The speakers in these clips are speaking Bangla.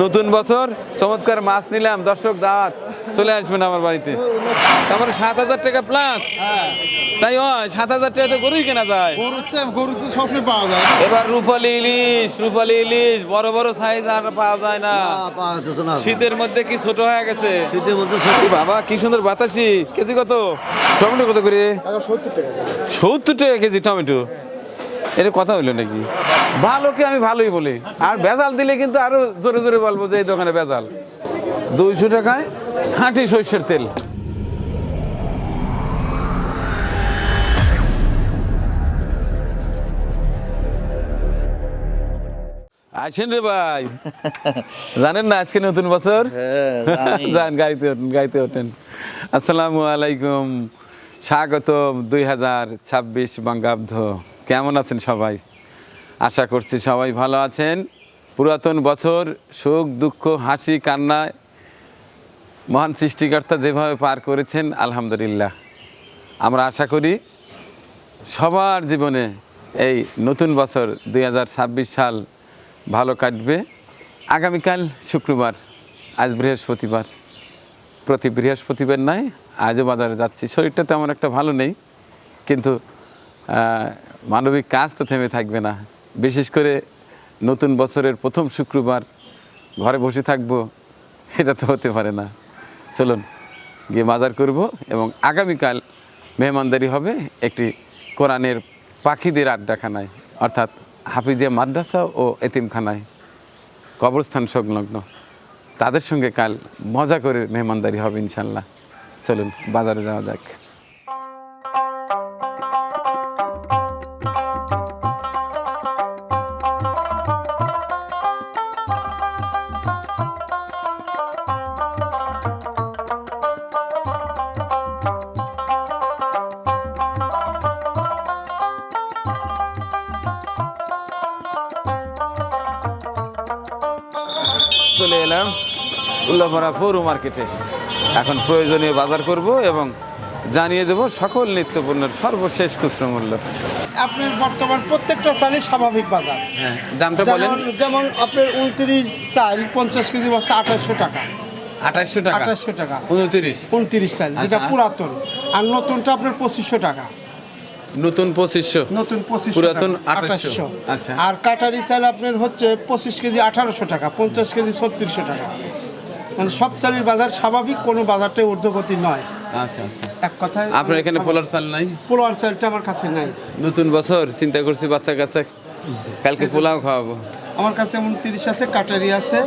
নতুন বছর চমৎকার মাছ নিলাম। দর্শক দাঁত চলে আসবেন আমার বাড়িতে। তারপরে সাত হাজার টাকা প্লাস তাই হয় সাত হাজার টাকা তো গরুই কেনা যায়। গরু তো সবসময় পাওয়া যায়। এবার রূপালি ইলিশ রূপালি ইলিশ বড় বড় সাইজ আর পাওয়া যায় না। শীতের মধ্যে কি ছোট হয়ে গেছে? শীতের মধ্যে এই বাবা কি সুন্দর বাতাসি। কেজি কত? টমেটো কত করে? সত্তর টাকা কেজি টমেটো। এটা কথা হইল নাকি? ভালোকে আমি ভালোই বলি। আর বেজাল দিলে কিন্তু আরও জোরে জোরে বলব যে এই দোকানে বেজাল দুইশো টাকায় খাঁটি সর্ষের তেল। আসেন রে ভাই। জানেন না আজকে নতুন বছর? হ্যাঁ, জানি। যান গাড়িতে ওঠেন গাড়িতে ওঠেন। আসসালামু আলাইকুম। স্বাগত দুই হাজার ছাব্বিশ বঙ্গাব্দ। কেমন আছেন সবাই? আশা করছি সবাই ভালো আছেন। পুরাতন বছর, সুখ, দুঃখ, হাসি কান্নায় মহান সৃষ্টিকর্তা যেভাবে পার করেছেন, আলহামদুলিল্লাহ। আমরা আশা করি সবার জীবনে এই নতুন বছর দু হাজার ছাব্বিশ সাল ভালো কাটবে। আগামীকাল শুক্রবার, আজ বৃহস্পতিবার। প্রতি বৃহস্পতিবার নয়, আজও বাজারে যাচ্ছি। শরীরটা তেমন একটা ভালো নেই, কিন্তু মানবিক কাজ তো থেমে থাকবে না। বিশেষ করে নতুন বছরের প্রথম শুক্রবার ঘরে বসে থাকব, এটা তো হতে পারে না। চলুন, গিয়ে বাজার করব এবং আগামীকাল মেহমানদারি হবে একটি কোরআনের পাখিদের আড্ডাখানায়, অর্থাৎ হাফিজিয়া মাদ্রাসা ও এতিমখানায়, কবরস্থান সংলগ্ন। তাদের সঙ্গে কাল মজা করে মেহমানদারি হবে ইনশাল্লাহ। চলুন, বাজারে যাওয়া যাক। চলে এলাম উল্লাপাড়া পৌর মার্কেটে। এখন প্রয়োজনীয় বাজার করব এবং জানিয়ে দেব সকল নিত্যপণ্যের সর্বশেষ খুচরো মূল্য আপনার বর্তমান প্রত্যেকটা চালই স্বাভাবিক বাজার। হ্যাঁ দামটা বলেন। যেমন যেমন আপনার উনত্রিশ চাল পঞ্চাশ কেজি বস্তা আঠাশশো টাকা। আঠাশশো টাকা? আঠাশশো টাকা। উনত্রিশ? উনত্রিশ চাল যেটা আচ্ছা। পুরাতন। আর নতুনটা আপনার পঁচিশশো টাকা। নতুন পঁচিশশো। নতুন পঁচিশ পুরাতন 2800 আচ্ছা। আর কাটারি চাল আপনার হচ্ছে পঁচিশ কেজি আঠারোশো টাকা পঞ্চাশ কেজি ছত্রিশশো টাকা। মানে সব চালের বাজার স্বাভাবিক কোনো বাজারটাই ঊর্ধ্বগতি নয়। আচ্ছা আচ্ছা। এক কথায় আপনার এখানে পোলার চাল নাই? চালটা আমার কাছে নাই। নতুন বছর চিন্তা করছি বাচ্চা কাছে কালকে পোলাও খাওয়াবো। আমার কাছে উনত্রিশ আছে কাটারি আছে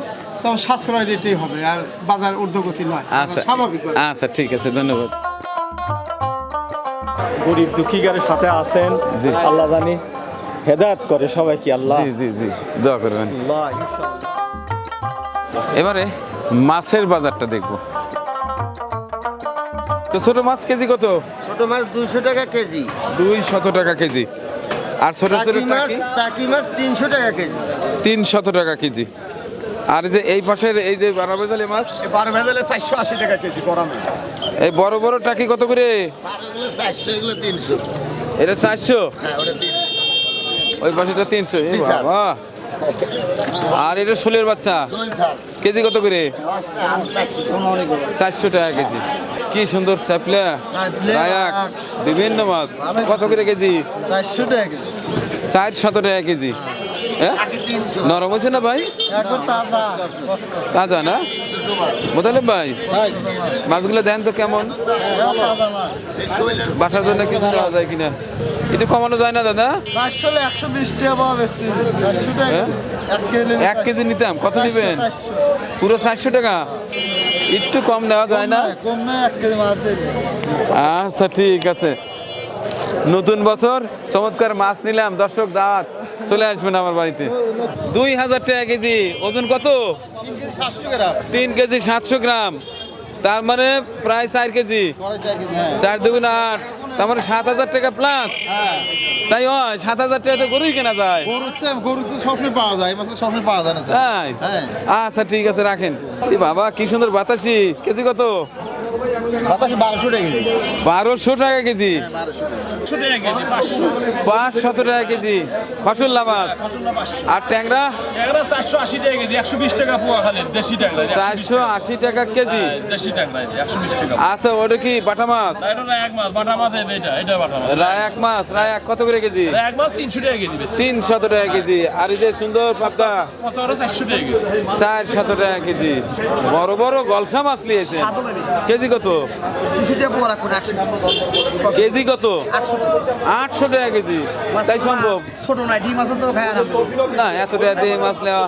তবে সাশ্রয় রেটেই হবে আর বাজার ঊর্ধ্বগতি নয়। আচ্ছা। স্বাভাবিক আচ্ছা ঠিক আছে ধন্যবাদ। গরিব দুঃখীকারের সাথে আছেন আল্লাহ জানি হেদায়ত করে সবাইকে আল্লাহ। জি জি জি দোয়া করবেন। এবারে মাছের বাজারটা দেখব। তো ছোট মাছ কেজি কত? ছোট মাছ দুইশো টাকা কেজি। দুই শত টাকা কেজি। আর ছোট ছোট মাছ টাকি? মাছ তিনশো টাকা কেজি। তিন শত টাকা কেজি। আর এই যে এই পাশের এই যে বারাবেজালি মাছ? বারো ভেজালে চারশো আশি টাকা কেজি গরমে। এই বড় বড় টাকি কত করে? এটা চারশো? হ্যাঁ ওই পাশেটা তিনশো আর এটা ষোলের বাচ্চা? কেজি কত করে? চারশো টাকা কেজি। কি সুন্দর চাপলা। রায়াক বিভিন্ন মাছ। কত করে কেজি? চারশো টাকা কেজি। ষাট শত টাকা কেজি। নরম হয়েছে না ভাই? তাজা না? মোতালেব ভাই মাছগুলো দেন তো কেমন? বাসার জন্য কিছু নেওয়া যায় কিনা? একটু কমানো যায় না দাদা? হ্যাঁ? এক কেজি নিতাম কত নেবেন? পুরো চারশো টাকা? একটু কম নেওয়া যায় না? আচ্ছা ঠিক আছে। নতুন বছর চমৎকার মাছ নিলাম দর্শক দাঁত চলে আসবেন আমার বাড়িতে। দুই হাজার টাকা কেজি ওজন কত? তিন কেজি সাতশো গ্রাম। তার মানে প্রায় চার কেজি। চার দুগুণ আট। তার মানে সাত হাজার টাকা প্লাস তাই হয় সাত হাজার টাকা তো গরুই কেনা যায়। গরু তো সবসময় পাওয়া যায় সবসময় পাওয়া যায় না। আচ্ছা ঠিক আছে রাখেন। বাবা কি সুন্দর বাতাসি। কেজি কত? বারোশো টাকা কেজি। পাঁচশো টাকা কেজি। ফসল্লা মাছ? আর ট্যাংরা? চারশো আশি টাকা কেজি একশো বিশ টাকা পোয়া খালি দেশি ট্যাংরা চারশো আশি টাকা কেজি। হ্যাঁ, দেশি ট্যাংরা একশো বিশ টাকা আচ্ছা ওটা কি বাটা মাছ? এক মাছ বাটা মাছ এটা এটা বাটা মাছ। রায় এক মাছ রায় এক কত করে কেজি? তিনশো টাকা কেজি তিনশত টাকা কেজি। আর এই যে সুন্দর পাবদা? চারশো টাকা কেজি। বড় বড় গলসা মাছ নিয়েছে কেজি কত? দুশো টাকা পোয়া কেজি কত আটশো আটশো টাকা কেজি তাই সম্ভব ছোট নয় ডিম আছে তো খায় আরাম না এত টাকা দিয়ে মাছ নেওয়া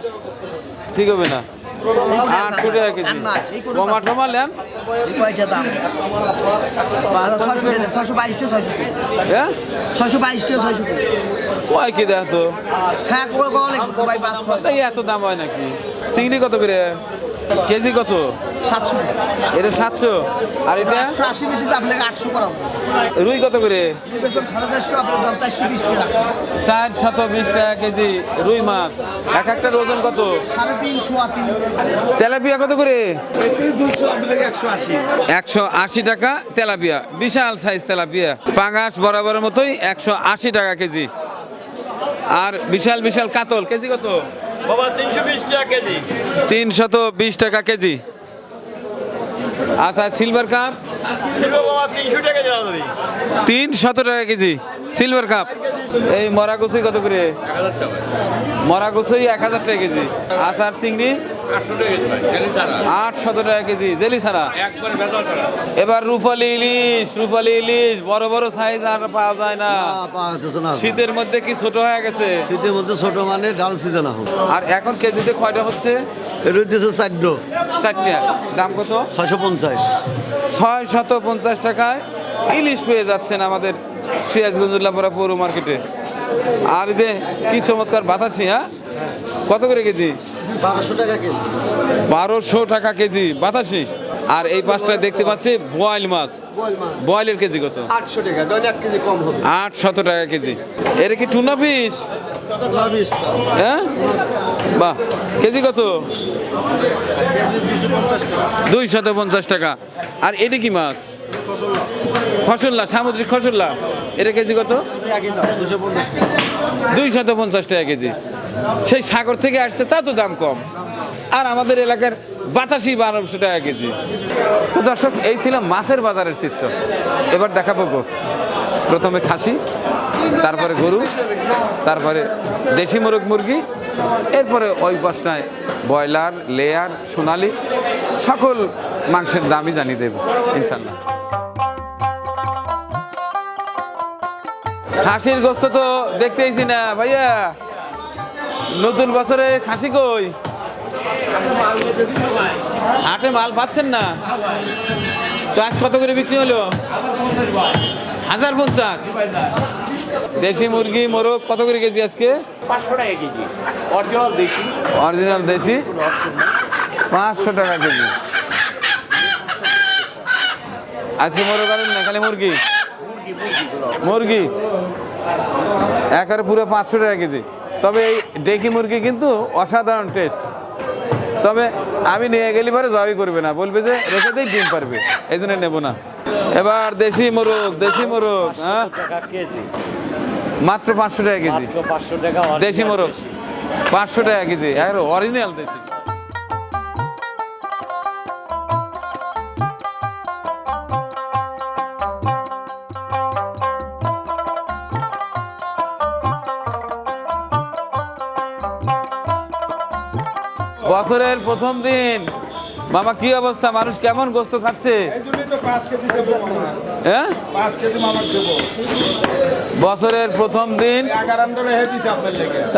ঠিক হবে না আটশো টাকা কেজি কমা টমা নেন দাম ছয়শো হ্যাঁ ছয়শো বাইশ টাকা ছয়শো কয় কি দেখ তো হ্যাঁ এত দাম হয় নাকি চিংড়ি কত করে কেজি কত সাতশো এটা সাতশো। আর এটা? আশি বেশি তো আপনাকে আটশো করা রুই কত করে? সাড়ে দাম চারশো বিশ টাকা। চার শত বিশ টাকা কেজি রুই মাছ। এক একটার ওজন কত? সাড়ে তিনশো তিন। তেলাপিয়া কত করে? একশো আশি। টাকা তেলাপিয়া। বিশাল সাইজ তেলাপিয়া। পাঙাশ বরাবরের মতোই একশো আশি টাকা কেজি। আর বিশাল বিশাল কাতল। কেজি কত? বাবা তিনশো বিশ টাকা কেজি। তিনশত বিশ টাকা কেজি। আচ্ছা সিলভার কাপ তিনশো টাকা কেজি। সিলভার কাপ এই মরাগুচি কত করে? মরা মরাগুচি এক হাজার টাকা কেজি। আচার চিংড়ি? আট শত টাকা কেজি জেলি ছাড়া। এবার রূপালি ইলিশ রূপালি ইলিশ বড় বড় সাইজ আর পাওয়া যায় না। শীতের মধ্যে কি ছোট হয়ে গেছে? শীতের মধ্যে ছোট মানে ডাল সিজন আর এখন কেজিতে কয়টা হচ্ছে? এটা হচ্ছে চারট চারটা। দাম কত? ছয়শো পঞ্চাশ। ছয় শত পঞ্চাশ টাকায় ইলিশ পেয়ে যাচ্ছেন আমাদের সিরাজগঞ্জুল্লাহপুরা পৌর মার্কেটে। আর এই যে কি চমৎকার বাতাসি হ্যাঁ? কত করে কেজি? বারোশো টাকা কেজি। বারোশো টাকা কেজি বাতাসি। আর এই পাঁচটা দেখতে পাচ্ছি বয়েল মাছ। বয়েলের কেজি কত? আটশো টাকা দশ এক কেজি কম হবে। আট টাকা কেজি। এর কি টুনা পিস হ্যাঁ? বাহ কেজি কত? দুই শত পঞ্চাশ টাকা। আর এটা কি মাছ? খসল্লা সামুদ্রিক খসল্লা এটা কেজি কত? দুই শত পঞ্চাশ টাকা কেজি। সেই সাগর থেকে আসছে, তা তো দাম কম। আর আমাদের এলাকার বাতাসি বারোশো টাকা কেজি। তো দর্শক, এই ছিল মাছের বাজারের চিত্র। এবার দেখাবো গোস। প্রথমে খাসি, তারপরে গরু, তারপরে দেশি মোরগ মুরগি, এরপরে ওই পাশটায় ব্রয়লার, লেয়ার, সোনালি, সকল মাংসের দামই জানিয়ে দেব ইনশাল্লাহ খাসির গোস্ত তো দেখতেইছি না, ভাইয়া। নতুন বছরে খাসি কই? হাটে মাল পাচ্ছেন না? তো আজ কত করে বিক্রি হলো? হাজার পঞ্চাশ। দেশি মুরগি মোরগ কত করে কেজি আজকে? পাঁচশো টাকা কেজি। অরিজিনাল দেশি। অরিজিনাল দেশি? পাঁচশো টাকা কেজি। আজকে মোরগ আনেন না খালি মুরগি মুরগি। একেবারে পুরো পাঁচশো টাকা কেজি। তবে এই ডেকি মুরগি কিন্তু অসাধারণ টেস্ট। তবে আমি নিয়ে গেলে পরে জবাই করবে না বলবে যে রেখে দিই ডিম পারবে। এই জন্য নেব না। এবার দেশি মোরগ দেশি মোরগ হ্যাঁ? মাত্র পাঁচশো টাকা কেজি। দেশি মোরগ পাঁচশো টাকা কেজি আর অরিজিনাল দেশি। বছরের প্রথম দিন। মামা কি অবস্থা? মানুষ কেমন গোস্ত খাচ্ছে? হ্যাঁ? বছরের প্রথম দিন।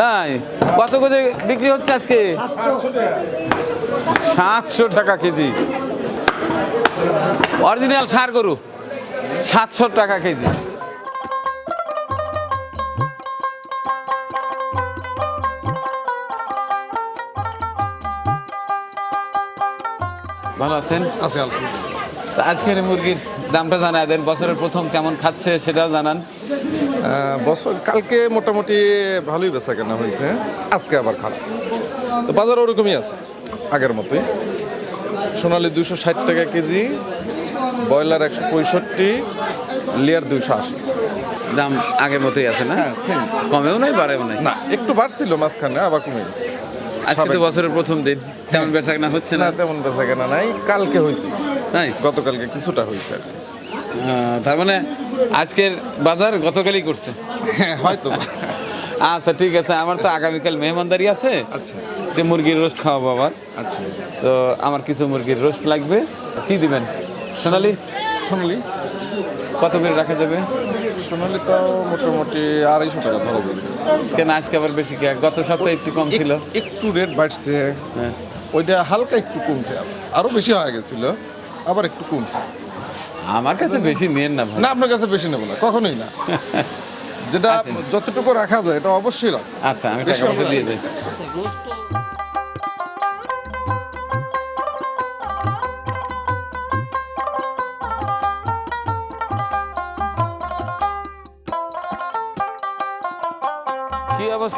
তাই? কত করে বিক্রি হচ্ছে আজকে? সাতশো টাকা কেজি। অরিজিনাল সার গরু। সাতশো টাকা কেজি। ভালো আছেন? আছে আজকের মুরগির দামটা জানায় দেন বছরের প্রথম কেমন খাচ্ছে সেটাও জানান। বছর কালকে মোটামুটি ভালোই বেচা কেনা হয়েছে আজকে আবার খারাপ। তো বাজার ওরকমই আছে আগের মতোই। সোনালি দুশো ষাট টাকা কেজি ব্রয়লার একশো পঁয়ষট্টি লেয়ার দুইশো আশি। দাম আগের মতোই আছে না? হ্যাঁ কমেও নাই বাড়েও নাই? না একটু বাড়ছিল মাঝখানে আবার কমে গেছে। আজকে তো বছরের প্রথম দিন। তেমন বেচা কেনা হচ্ছে না? তেমন বেচা কেনা নাই। কালকে হয়েছে। তাই? গতকালকে কিছুটা হয়েছে আর কি। তার মানে আজকের বাজার গতকালই করছে? হ্যাঁ হয়তো। আচ্ছা ঠিক আছে। আমার তো আগামীকাল মেহমানদারি আছে। আচ্ছা। একটু মুরগির রোস্ট খাওয়াবো আবার। আচ্ছা। তো আমার কিছু মুরগির রোস্ট লাগবে। কি দিবেন? সোনালি? সোনালি। কত করে রাখা যাবে? সোনালি তো মোটামুটি আড়াইশো টাকা ধরা যাবে। কেন আজকে আবার বেশি কে? গত সপ্তাহে একটু কম ছিল। একটু রেট বাড়ছে। হ্যাঁ। ওইটা হালকা একটু কমছে। আরও বেশি হয়ে গেছিল আবার একটু কমছে। আমার কাছে বেশি নেন না না আপনার কাছে বেশি নেব না কখনোই না। যেটা যতটুকু রাখা যায় এটা অবশ্যই রাখ আচ্ছা আমি টাকা দিয়ে যাই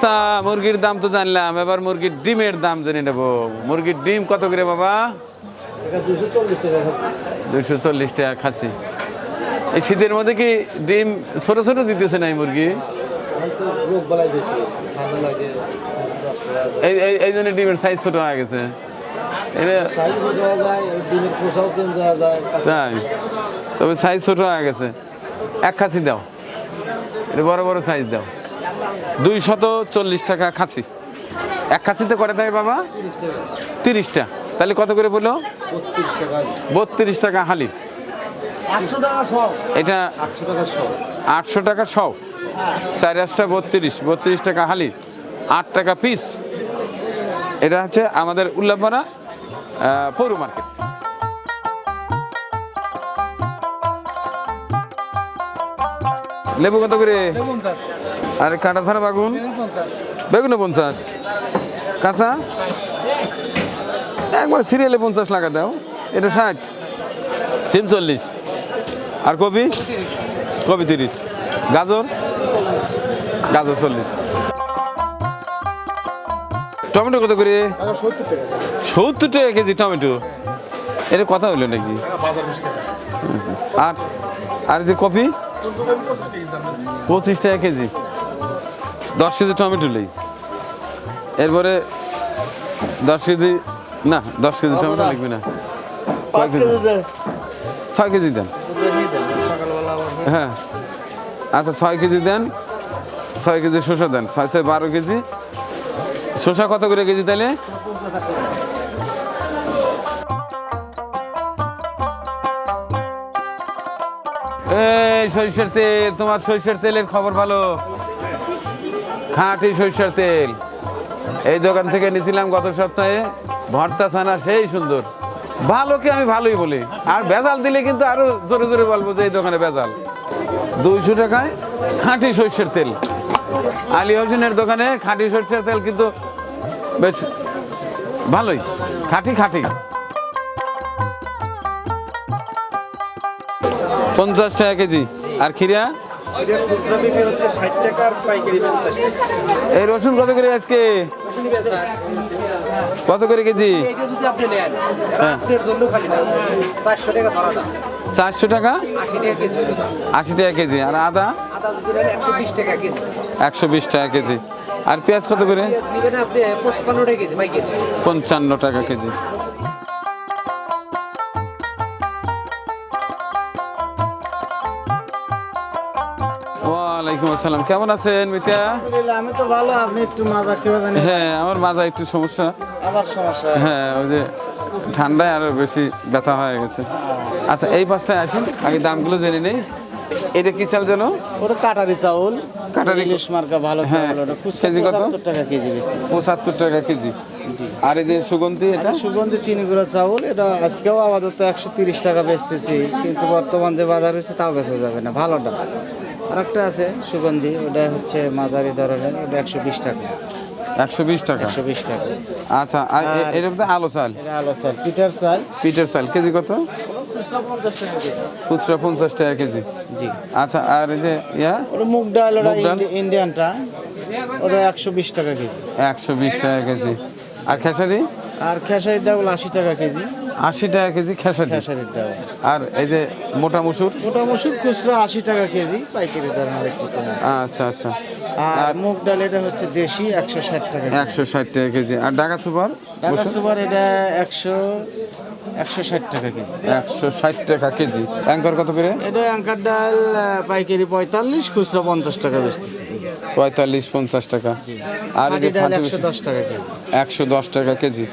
অবস্থা? মুরগির দাম তো জানলাম। এবার মুরগির ডিমের দাম জেনে নেব। মুরগির ডিম কত করে বাবা? দুশো চল্লিশ টাকা খাচ্ছি। এই শীতের মধ্যে কি ডিম ছোট ছোট দিতেছে না এই মুরগি? এই এই- জন্য ডিমের সাইজ ছোট হয়ে গেছে। তাই। তবে সাইজ ছোট হয়ে গেছে। এক খাসি দাও। এটা বড় বড় সাইজ দাও। দুই শত চল্লিশ টাকা খাসি। এক খাসিতে করে দেয় বাবা? তিরিশটা। তাহলে কত করে বলল বত্রিশ টাকা হালি। আটশো টাকা সব। এটা আটশো টাকা সব। আটশো টাকা সব। চার আটটা বত্রিশ। বত্রিশ টাকা হালি। আট টাকা পিস। এটা হচ্ছে আমাদের উল্লাপাড়া পৌর মার্কেট। লেবু কত করে? আরে কাঁটা ছাড়া বাগুন। বেগুনে পঞ্চাশ। কাঁচা? একবার সিরিয়ালে পঞ্চাশ লাগা দাও। এটা ষাট। সিম চল্লিশ। আর কপি? কপি তিরিশ। গাজর? গাজর চল্লিশ। টমেটো কত করে? সত্তর টাকা। Kg tomato. এটা কথা হইল নাকি? আর আর যে কপি? পঁচিশ টাকা কেজি। দশ কেজি টমেটো নেই। এরপরে দশ কেজি না দশ কেজি টমেটো লিখবি না। ছয় কেজি দেন। হ্যাঁ। আচ্ছা ছয় কেজি দেন ছয় কেজি শসা দেন। ছয় ছয় বারো কেজি। শসা কত করে কেজি তাহলে? এই সরিষার তেল তোমার সরিষার তেলের খবর ভালো। খাঁটি সরিষার তেল। এই দোকান থেকে নিয়েছিলাম গত সপ্তাহে। ভর্তা ছানা সেই সুন্দর। ভালোকে আমি ভালোই বলি। আর ভেজাল দিলে কিন্তু আরও জোরে জোরে বলব যে এই দোকানে ভেজাল। দুইশো টাকায় খাঁটি সর্ষের তেল। আলী হোসেনের দোকানে খাঁটি সর্ষের তেল কিন্তু বেশ ভালোই। খাঁটি খাঁটি। পঞ্চাশ টাকা কেজি। আর খিরা এই রসুন কত করে আজকে? কত করে কেজি? হ্যাঁ। চারশো টাকা আশি টাকা কেজি আশি টাকা কেজি। আর আদা? একশো বিশ টাকা কেজি। আর পেঁয়াজ কত করে? পঞ্চান্ন টাকা কেজি। ওয়ালাইকুম আসসালাম। কেমন আছেন মিতা আমি তো ভালো আপনি একটু মাজা খেয়ে জানি হ্যাঁ আমার মাজা একটু সমস্যা। আবার সমস্যা। হ্যাঁ ওই যে ঠান্ডায় আরও বেশি ব্যথা হয়ে গেছে। আচ্ছা এই পাশটায় আসুন আগে দামগুলো জেনে নেই। এটা কি চাল যেন? ওটা কাটারি চাউল। কাটারি- ইলিশ মার্কা ভালো হ্যাঁ, চাউল ওটা কেজি কত? 75 টাকা কেজি বেচতেছে। পঁচাত্তর টাকা কেজি। আর এই যে সুগন্ধি এটা সুগন্ধি চিনি গুঁড়া চাউল এটা আজকেও আপাতত একশো তিরিশ টাকা বেচতেছি কিন্তু বর্তমান যে বাজার হয়েছে তাও বেচা যাবে না ভালোটা। আর একটা আছে সুগন্ধি ওটা হচ্ছে মাঝারি ধরনের ওটা একশো বিশ টাকা। একশো বিশ টাকা? একশো বিশ টাকা। আচ্ছা আর এ- আর- এটা তো আলো চাল? আলো চাল পিটার চাল। পিঠের চাল কেজি কত। খুচরা পঞ্চাশ টাকা কেজি। জি। আচ্ছা আর এই যে ইয়া? ওটা মুগ ডাল ওটা ডাল? ইন্ডিয়ানটা। ওটা একশো বিশ টাকা কেজি। একশো বিশ টাকা কেজি। আর খেসারি? আর খেসারির ডাউল আশি টাকা কেজি। আশি টাকা কেজি খেসারি। খেসারির ডাউল আর এই যে মোটা মুসুর? মোটা মসুর খুচরা আশি টাকা কেজি পাইকারি দাম একটু কম। আচ্ছা আচ্ছা। আর মুগ ডাল এটা হচ্ছে দেশি একশো ষাট টাকা। একশো ষাট টাকা কেজি। আর ঢাকা সুপার ঢাকা সুপার এটা একশো একশো ষাট টাকা কেজি। একশো ষাট টাকা কেজি। অ্যাঙ্কর কত করে? এটা অ্যাঙ্কার ডাল পাইকারি পঁয়তাল্লিশ খুচরা পঞ্চাশ টাকা বেচতেছি। পঁয়তাল্লিশ পঞ্চাশ টাকা। আর একশো দশ টাকা কেজি। একশো দশ টাকা কেজি।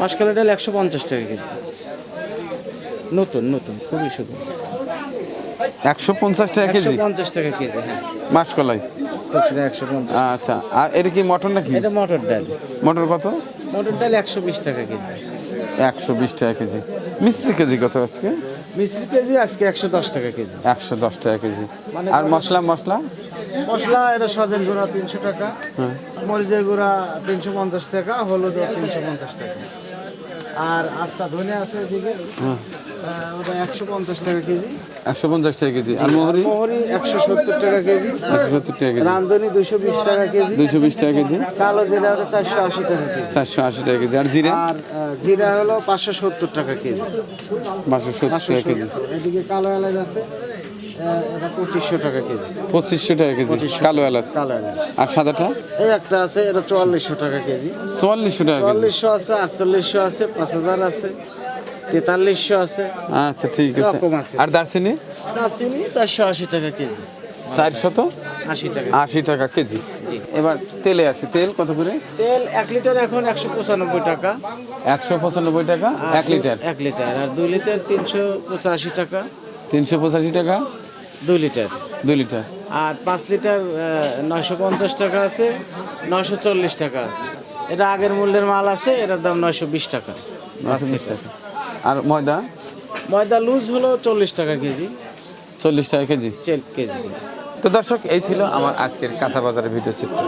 মাসকালের ডাল একশো পঞ্চাশ টাকা কেজি। নতুন নতুন খুবই শুধু একশো পঞ্চাশ টাকা কেজি? পঞ্চাশ টাকা কেজি হ্যাঁ। মাসকলাই? খুচরা একশো পঞ্চাশ। আচ্ছা আর এটা কি মটন নাকি? এটা মটর ডাল। মটর কত? মটর ডাল একশো বিশ টাকা কেজি। একশো বিশ টাকা কেজি। মিষ্টির কেজি কত আজকে? মিষ্টি কেজি আজকে একশো দশ টাকা কেজি। একশো দশ টাকা কেজি। মানে আর মশলা মশলা? মশলা এটা সজেন গুঁড়া তিনশো টাকা। হ্যাঁ। মরিচের গুঁড়া তিনশো পঞ্চাশ টাকা হলুদ তিনশো পঞ্চাশ টাকা। আর আস্তা ধনে আছে এদিকে। হ্যাঁ। ওটা একশো পঞ্চাশ টাকা কেজি। একশো পঞ্চাশ টাকা কেজি। আর মোহরি? মোহরি একশো সত্তর টাকা কেজি। একশো সত্তর টাকা কেজি। রান্ধনি দুশো বিশ টাকা কেজি। দুইশো বিশ টাকা কেজি। কালো জিরা হলো চারশো আশি টাকা কেজি। চারশো আশি টাকা কেজি। আর জিরে? আর জিরা হলো পাঁচশো সত্তর টাকা কেজি। পাঁচশো সত্তর টাকা কেজি। এদিকে কালো এলাচ আছে। পঁচিশশো টাকা কেজি। পঁচিশশো টাকা কেজি কালো এলাচ। কালো এলাচ। আর সাদাটা? এই একটা আছে এটা চুয়াল্লিশশো টাকা কেজি। চুয়াল্লিশশো টাকা চুয়াল্লিশশো আছে আটচল্লিশশো আছে পাঁচ হাজার আছে তেতাল্লিশশো আছে। আচ্ছা ঠিক আছে। আর দারচিনি? দারচিনি চারশো আশি টাকা কেজি। চারশত আশি টাকা আশি টাকা কেজি। এবার তেলে আসি। তেল কত করে? তেল এক লিটার এখন একশো পঁচানব্বই টাকা। একশো পঁচানব্বই টাকা? এক লিটার? এক লিটার। আর দুই লিটার তিনশো পঁচাশি টাকা। তিনশো পঁচাশি টাকা? দুই লিটার। দুই লিটার। আর পাঁচ লিটার নয়শো পঞ্চাশ টাকা আছে নয়শো চল্লিশ টাকা আছে। এটা আগের মূল্যের মাল আছে এটার দাম নয়শো বিশ টাকা। নশো বিশ টাকা। আর ময়দা? ময়দা লুজ হলো চল্লিশ টাকা কেজি। চল্লিশ টাকা কেজি? কেজি। তো দর্শক এই ছিল আমার আজকের কাঁচা বাজারের ভিডিও চিত্র।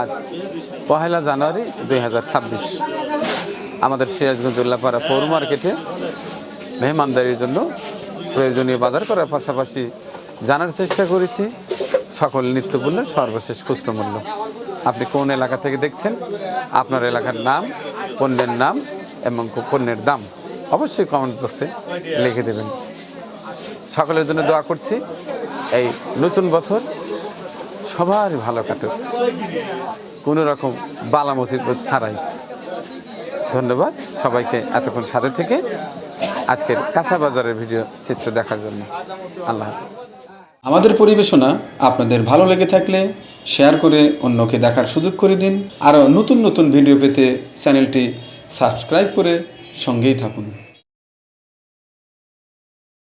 আজ পহেলা জানুয়ারি দুই হাজার ছাব্বিশ। আমাদের সিরাজগঞ্জ উল্লাপাড়া পৌর মার্কেটে মেহমানদারির জন্য প্রয়োজনীয় বাজার করার পাশাপাশি জানার চেষ্টা করেছি। সকল নিত্যপণ্যের সর্বশেষ খুচরো মূল্য আপনি কোন এলাকা থেকে দেখছেন? আপনার এলাকার নাম, পণ্যের নাম এবং পণ্যের দাম অবশ্যই কমেন্ট বক্সে লিখে দেবেন। সকলের জন্য দোয়া করছি, এই নতুন বছর সবারই ভালো কাটুক। কোনো রকম বালা মুসিবত ছাড়াই। ধন্যবাদ সবাইকে এতক্ষণ সাথে থেকে। আজকের কাঁচা বাজারের ভিডিও চিত্র দেখার জন্য। আল্লাহ আমাদের পরিবেশনা আপনাদের ভালো লেগে থাকলে শেয়ার করে অন্যকে দেখার সুযোগ করে দিন। আরও নতুন নতুন ভিডিও পেতে চ্যানেলটি সাবস্ক্রাইব করে সঙ্গেই থাকুন।